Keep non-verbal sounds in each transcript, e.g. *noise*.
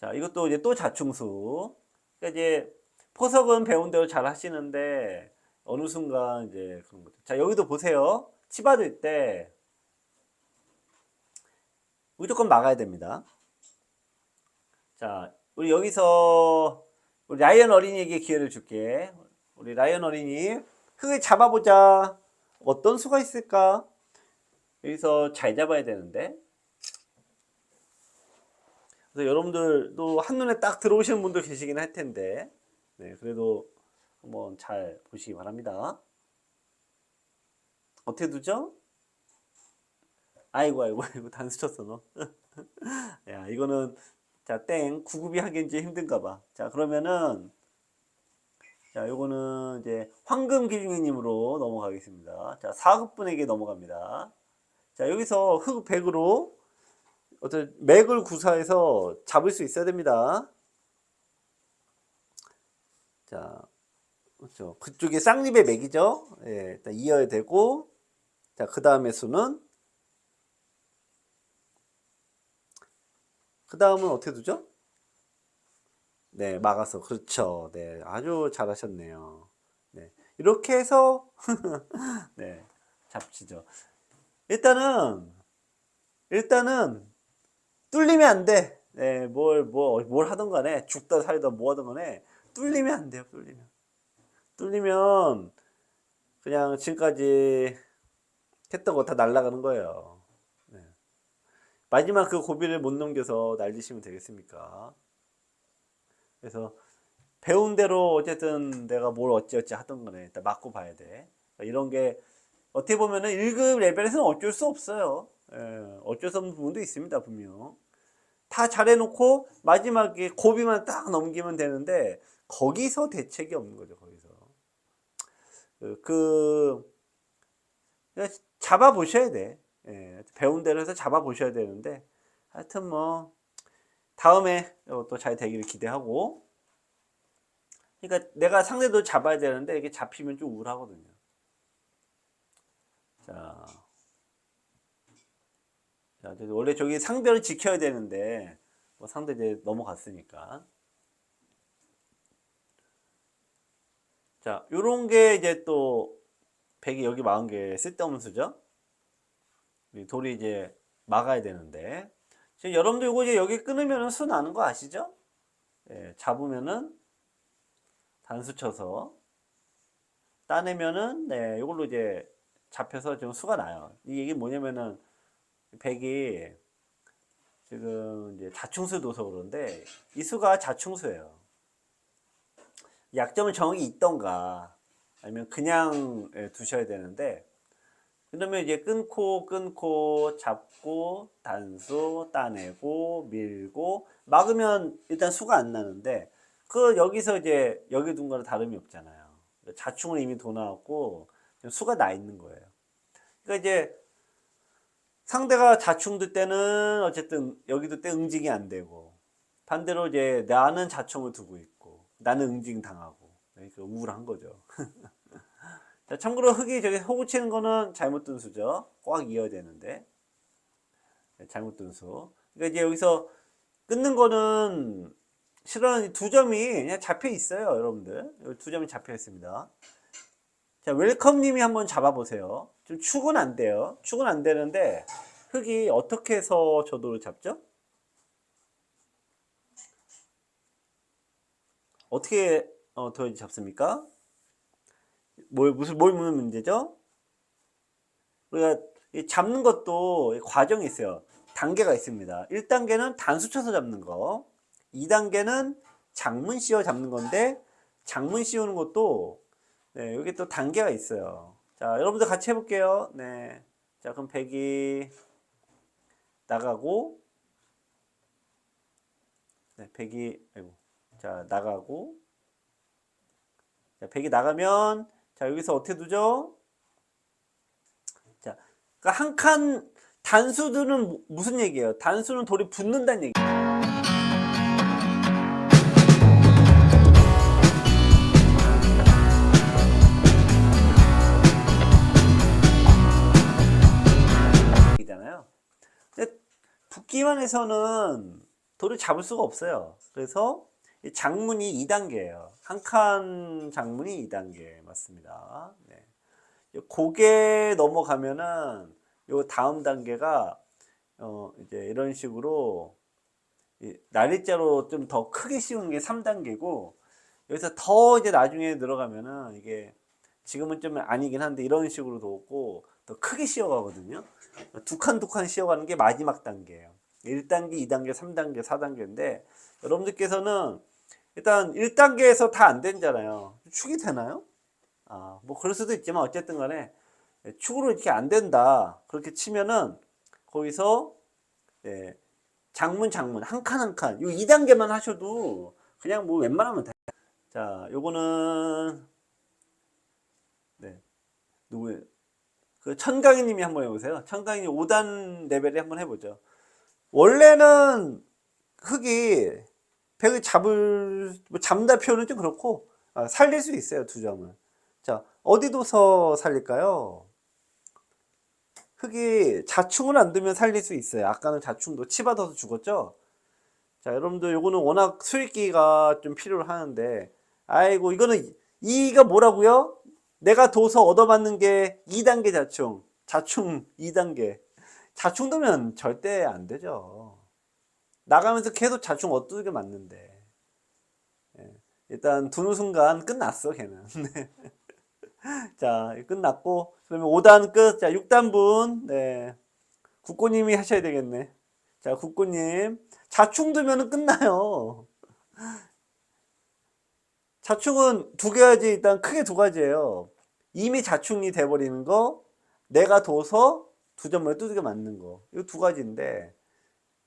자, 이것도 이제 또 자충수. 그러니까 이제 포석은 배운 대로 잘 하시는데 어느 순간 이제 그런 것들. 자, 여기도 보세요. 치받을 때 무조건 막아야 됩니다. 자, 우리 여기서 우리 라이언 어린이에게 기회를 줄게. 우리 라이언 어린이 흙을 잡아보자. 어떤 수가 있을까? 여기서 잘 잡아야 되는데. 그래서 여러분들도 한눈에 딱 들어오시는 분도 계시긴 할 텐데. 네, 그래도 한번 잘 보시기 바랍니다. 어떻게 두죠? 아이고, 아이고, 아이고, 단수 쳤어, 너. *laughs* 야, 이거는, 자, 땡. 구급이 하기 이제 힘든가 봐. 자, 그러면은, 자, 요거는 이제 황금 기중이님으로 넘어가겠습니다. 자, 4급분에게 넘어갑니다. 자, 여기서 흑 100으로 어떤 맥을 구사해서 잡을 수 있어야 됩니다. 자, 그렇죠. 그쪽에 쌍립의 맥이죠. 예, 일단 이어야 되고, 자, 그 다음에 수는, 그 다음은 어떻게 두죠? 네, 막아서. 그렇죠. 네, 아주 잘하셨네요. 네, 이렇게 해서, *laughs* 네, 잡치죠. 일단은, 일단은, 뚫리면 안 돼. 네, 뭘, 뭐, 뭘 하든 간에, 죽다 살다 뭐 하든 간에, 뚫리면 안 돼요, 뚫리면. 뚫리면, 그냥 지금까지 했던 거 다 날아가는 거예요. 네. 마지막 그 고비를 못 넘겨서 날리시면 되겠습니까? 그래서, 배운 대로 어쨌든 내가 뭘 어찌어찌 하던 거네. 일단 맞고 봐야 돼. 이런 게, 어떻게 보면은 1급 레벨에서는 어쩔 수 없어요. 예, 어쩔 수 없는 부분도 있습니다, 분명. 다 잘해놓고 마지막에 고비만 딱 넘기면 되는데 거기서 대책이 없는 거죠, 거기서. 그, 그 그냥 잡아 보셔야 돼. 예, 배운 대로 해서 잡아 보셔야 되는데 하여튼 뭐 다음에 또 잘 되기를 기대하고 그러니까 내가 상대도 잡아야 되는데 이게 잡히면 좀 우울하거든요. 자, 자, 원래 저기 상대를 지켜야 되는데 뭐 상대 이제 넘어갔으니까. 자, 요런 게 이제 또 백이 여기 막은 게 쓸데없는 수죠. 이 돌이 이제 막아야 되는데 지금 여러분들 이거 이제 여기 끊으면은 수 나는 거 아시죠? 예, 잡으면은 단수 쳐서 따내면은 네, 이걸로 이제 잡혀서 지금 수가 나요. 이게 뭐냐면은 백이 지금 이제 자충수 둬서 그런데 이 수가 자충수예요. 약점은 정확히 있던가 아니면 그냥 예, 두셔야 되는데 그러면 이제 끊고 끊고 잡고 단수 따내고 밀고 막으면 일단 수가 안 나는데 그 여기서 이제 여기 둔 거랑 다름이 없잖아요. 자충은 이미 도 나왔고 수가 나 있는 거예요. 그러니까 이제 상대가 자충들 때는 어쨌든 여기도 때 응징이 안 되고 반대로 이제 나는 자충을 두고 있고 나는 응징 당하고 그러니까 우울한 거죠. *laughs* 자, 참고로 흙이 저기 호구 치는 거는 잘못 둔 수죠. 꽉 이어야 되는데 네, 잘못 둔 수. 그러니까 이제 여기서 끊는 거는 실은 두 점이 그냥 잡혀 있어요, 여러분들. 두 점이 잡혀 있습니다. 자, 웰컴님이 한번 잡아보세요. 좀 축은 안 돼요. 축은 안 되는데 흙이 어떻게 해서 저도를 잡죠? 어떻게 어, 더 잡습니까? 뭘 무슨 뭘 묻는 문제죠? 우리가 이 잡는 것도 과정이 있어요. 단계가 있습니다. 1단계는 단수 쳐서 잡는 거. 2단계는 장문 씌워 잡는 건데 장문 씌우는 것도 네, 여기 또 단계가 있어요. 자, 여러분들 같이 해볼게요. 네. 자, 그럼 100이 나가고, 네, 100이, 아이고. 자, 나가고, 자, 100이 나가면, 자, 여기서 어떻게 두죠? 자, 그러니까 한 칸, 단수들은 무슨 얘기예요? 단수는 돌이 붙는다는 얘기예요. 해서는 돌을 잡을 수가 없어요. 그래서 이 장문이 2단계예요. 한 칸 장문이 2단계 맞습니다. 네. 고개 넘어가면은 요 다음 단계가 어 이제 이런 식으로 이 날일자로 좀 더 크게 씌우는 게 3단계고 여기서 더 이제 나중에 들어가면은 이게 지금은 좀 아니긴 한데 이런 식으로도 오고 더 크게 씌워가거든요. 두 칸 두 칸 씌워가는 게 마지막 단계예요. 1단계, 2단계, 3단계, 4단계인데 여러분들께서는 일단 1단계에서 다안 된잖아요. 축이 되나요? 아, 뭐 그럴 수도 있지만 어쨌든 간에 축으로 이렇게 안 된다. 그렇게 치면은 거기서 예, 장문 장문 한 칸 한 칸. 요 2단계만 하셔도 그냥 뭐 웬만하면 돼. 자, 요거는 네. 누구예요? 그 천강희 님이 한번 해 보세요. 천강희 5단 레벨에 한번 해 보죠. 원래는 흙이 벽을 잡을 뭐 잡는다 표현은 좀 그렇고 아, 살릴 수 있어요 두 점을 자 어디 둬서 살릴까요? 흙이 자충을 안 두면 살릴 수 있어요. 아까는 자충도 치받아서 죽었죠? 자 여러분들 요거는 워낙 수익기가 좀 필요로 하는데 아이고 이거는 이가 뭐라고요? 내가 둬서 얻어맞는 게 2단계 자충 자충 2단계 자충 두면 절대 안 되죠. 나가면서 계속 자충 어두게 맞는데. 예, 일단 두는 순간 끝났어 걔는. 네. *laughs* 자 끝났고 그러면 5단 끝 자 6단분. 네. 국고님이 하셔야 되겠네. 자 국고님. 자충 두면은 끝나요. *laughs* 자충은 두 가지 일단 크게 두 가지예요. 이미 자충이 돼버리는 거 내가 둬서 두 점을 두들겨 맞는 거 이 두 가지인데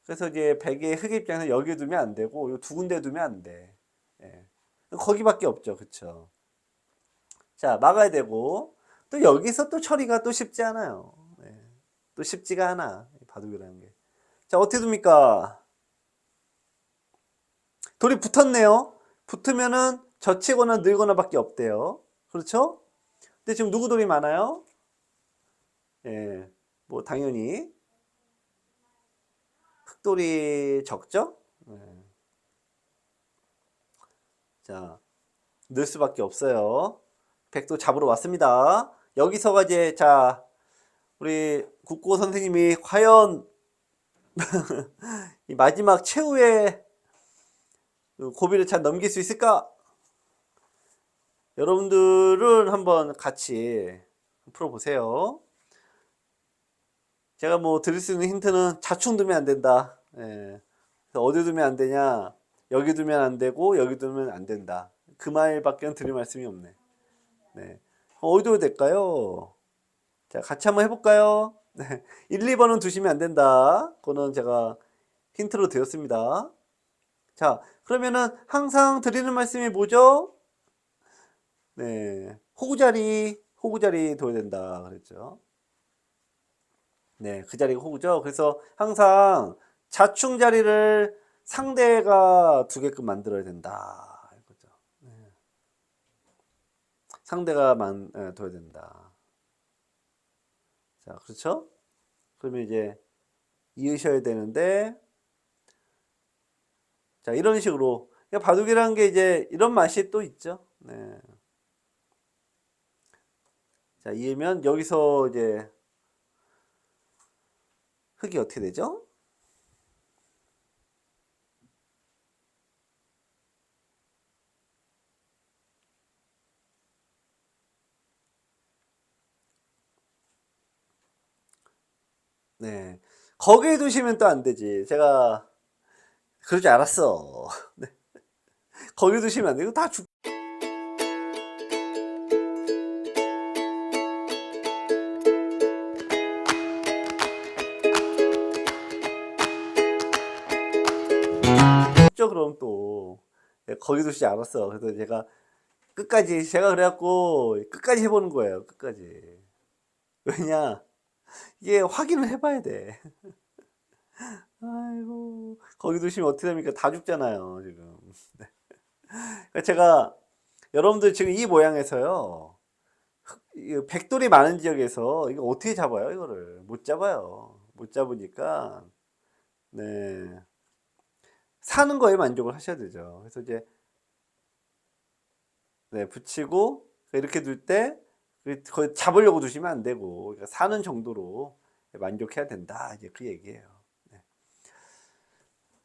그래서 이제 베개 흙 입장에서 여기 두면 안 되고 이 두 군데 두면 안 돼. 예. 거기밖에 없죠. 그쵸? 자, 막아야 되고 또 여기서 또 처리가 또 쉽지 않아요. 예. 또 쉽지가 않아. 바둑이라는 게. 자, 어떻게 둡니까? 돌이 붙었네요. 붙으면은 젖히거나 늘거나 밖에 없대요. 그렇죠? 근데 지금 누구 돌이 많아요? 예. 뭐 당연히 흑돌이 적죠? 네. 자, 넣을 수밖에 없어요. 백도 잡으러 왔습니다. 여기서가 이제, 자, 우리 국고 선생님이 과연 *laughs* 이 마지막 최후의 그 고비를 잘 넘길 수 있을까? 여러분들은 한번 같이 풀어보세요. 제가 뭐 드릴 수 있는 힌트는 자충 두면 안 된다. 예. 어디 두면 안 되냐? 여기 두면 안 되고 여기 두면 안 된다. 그 말밖에 드릴 말씀이 없네. 네. 어디 둬야 될까요? 자, 같이 한번 해볼까요? 네. *laughs* 1, 2번은 두시면 안 된다. 그거는 제가 힌트로 드렸습니다. 자, 그러면은 항상 드리는 말씀이 뭐죠? 네. 호구자리, 호구자리 둬야 된다. 그랬죠. 네, 그 자리가 호구죠. 그래서 항상 자충 자리를 상대가 두개끔 만들어야 된다. 이거죠. 네. 상대가 만, 네, 둬야 된다. 자, 그렇죠? 그러면 이제 이으셔야 되는데, 자, 이런 식으로. 그러니까 바둑이라는 게 이제 이런 맛이 또 있죠. 네. 자, 이으면 여기서 이제 흙이 어떻게 되죠? 네. 거기에 두시면 또 안 되지. 제가 그럴 줄 알았어. *laughs* 네. 거기 두시면 안 되고 다 죽. 거기 두시지 않았어. 그래서 제가 끝까지 제가 그래갖고 끝까지 해보는 거예요. 끝까지. 왜냐? 이게 확인을 해봐야 돼. *laughs* 아이고 거기 두시면 어떻게 됩니까? 다 죽잖아요 지금. 네. 그러니까 제가 여러분들 지금 이 모양에서요. 백돌이 많은 지역에서 이거 어떻게 잡아요 이거를 못 잡아요. 못 잡으니까 네. 사는 거에 만족을 하셔야 되죠. 그래서 이제 네, 붙이고 이렇게 둘 때 잡으려고 두시면 안 되고 그러니까 사는 정도로 만족해야 된다. 이제 그 얘기예요. 네.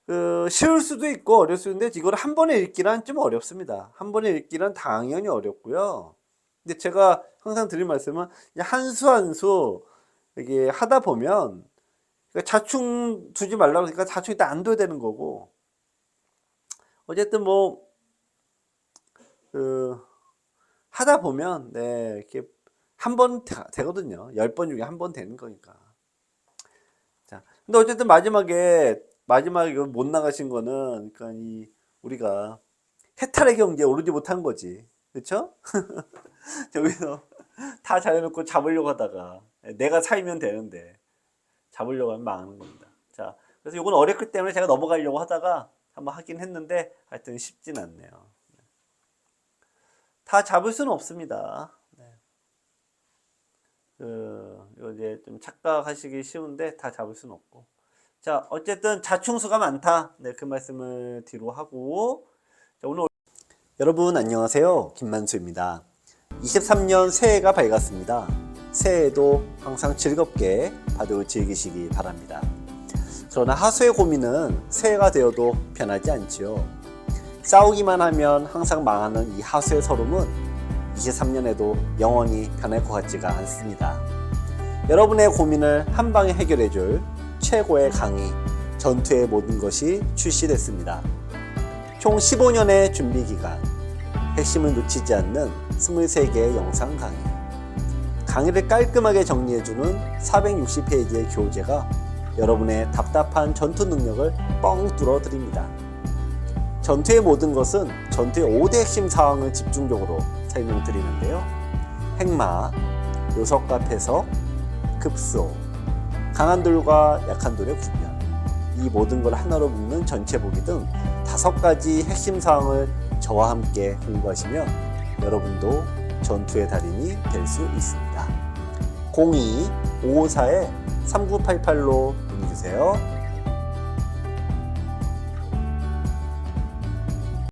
그 쉬울 수도 있고 어려울 수도 있는데 이걸 한 번에 읽기란 좀 어렵습니다. 한 번에 읽기란 당연히 어렵고요. 근데 제가 항상 드린 말씀은 한 수 한 수 이게 하다 보면 그러니까 자충 두지 말라고 그러니까 자충 일단 안 둬야 되는 거고 어쨌든 뭐 그 하다 보면 네 이렇게 한 번 되거든요. 열 번 중에 한 번 되는 거니까. 자, 근데 어쨌든 마지막에 마지막에 못 나가신 거는 그러니까 이 우리가 해탈의 경지에 오르지 못한 거지. 그렇죠? *laughs* 저기서 다 잘해놓고 잡으려고 하다가 내가 살면 되는데 잡으려고 하면 망하는 겁니다. 자, 그래서 이건 어렵기 때문에 제가 넘어가려고 하다가 한번 하긴 했는데 하여튼 쉽진 않네요. 다 잡을 수는 없습니다. 네. 그, 이제 좀 착각하시기 쉬운데 다 잡을 수는 없고. 자, 어쨌든 자충수가 많다. 네, 그 말씀을 뒤로 하고. 자, 오늘 여러분 안녕하세요. 김만수입니다. 23년 새해가 밝았습니다. 새해에도 항상 즐겁게 바둑을 즐기시기 바랍니다. 그러나 하수의 고민은 새해가 되어도 변하지 않지요. 싸우기만 하면 항상 망하는 이 하수의 서름은 23년에도 영원히 변할 것 같지가 않습니다. 여러분의 고민을 한 방에 해결해 줄 최고의 강의 전투의 모든 것이 출시됐습니다. 총 15년의 준비 기간, 핵심을 놓치지 않는 23개의 영상 강의, 강의를 깔끔하게 정리해주는 460페이지의 교재가 여러분의 답답한 전투 능력을 뻥 뚫어 드립니다. 전투의 모든 것은 전투의 5대 핵심 사항을 집중적으로 설명드리는데요. 핵마, 요석과 패석, 급소, 강한 돌과 약한 돌의 구별, 이 모든 걸 하나로 묶는 전체 보기 등 다섯 가지 핵심 사항을 저와 함께 공부하시면 여러분도 전투의 달인이 될 수 있습니다. 02-554-3988로 문의 주세요.